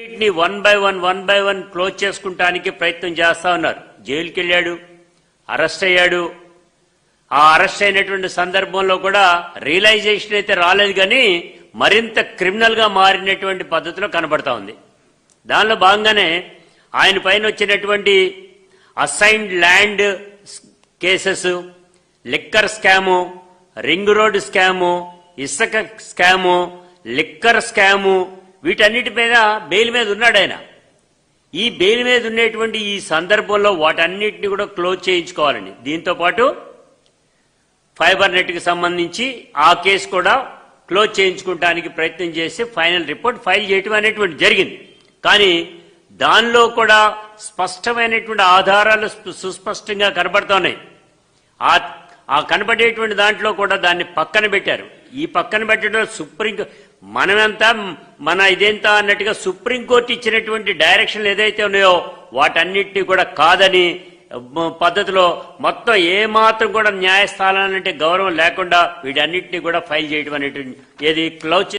అన్నిటిని one by one one by one close చేసుకుంటానికి ప్రయత్నం చేస్తా ఉన్నారు. జైలుకి వెళ్ళాడు అరెస్ట్ అయ్యాడు. ఆ అరెస్ట్ అయినటువంటి సందర్భంలో కూడా రియలైజేషన్ అయితే రాలేదు కానీ మరింత క్రిమినల్గా మారినటువంటి పద్ధతిలో కనబడతా ఉంది. దానిలో భాగంగానే ఆయన పైన వచ్చినటువంటి assigned land cases liquor scam ring road scam ఇసుక స్కాము లిక్కర్ స్కాము వీటన్నిటి మీద బెయిల్ మీద ఉన్నాడు ఆయన. ఈ బెయిల్ మీద ఉండేటువంటి ఈ సందర్భంలో వాటన్నిటిని కూడా క్లోజ్ చేయించుకోవాలని దీంతో పాటు ఫైబర్ నెట్కి సంబంధించి ఆ కేసు కూడా క్లోజ్ చేయించుకోవడానికి ప్రయత్నం చేసి ఫైనల్ రిపోర్ట్ ఫైల్ చేయటం అనేటువంటి జరిగింది. కానీ దానిలో కూడా స్పష్టమైనటువంటి ఆధారాలు సుస్పష్టంగా కనబడుతున్నాయి. ఆ ఆ కనబడేటువంటి దాంట్లో కూడా దాన్ని పక్కన పెట్టారు. ఈ పక్కన పెట్టడం సుప్రీం మనమంతా మన ఇదేంతా అన్నట్టుగా సుప్రీంకోర్టు ఇచ్చినటువంటి డైరెక్షన్లు ఏదైతే ఉన్నాయో వాటన్నిటిని కూడా కాదని పద్ధతిలో మొత్తం ఏ మాత్రం కూడా న్యాయస్థానాలంటే గౌరవం లేకుండా వీటన్నిటిని కూడా ఫైల్ చేయడం అనేటువంటి ఏది క్లౌచ్